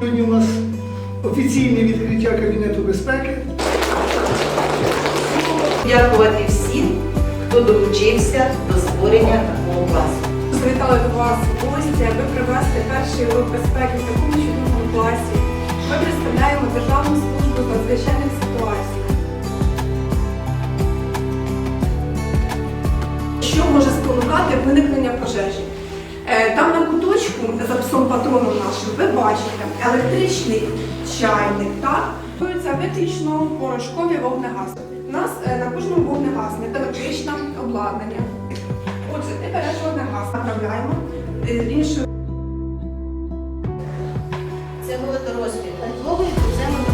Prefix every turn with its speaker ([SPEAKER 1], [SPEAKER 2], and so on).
[SPEAKER 1] Сьогодні у нас офіційне відкриття Кабінету безпеки.
[SPEAKER 2] Дякувати всім, хто долучився до створення такого класу.
[SPEAKER 3] Завітали до вас в гості, аби привести перший урок безпеки в такому чудовому класі. Ми представляємо Державну службу з надзвичайних ситуацій. Що може спонукати виникнення пожежі? Е, там на куточку за псом патроном нашим ви бачите електричний чайник. так? Це виключно порошкові вогнегаси. У нас е, на кожному вогнегасне електричне обладнання. Отже, ти береш вогнегаз, направляємо е, іншу. Це буде дорослі. Це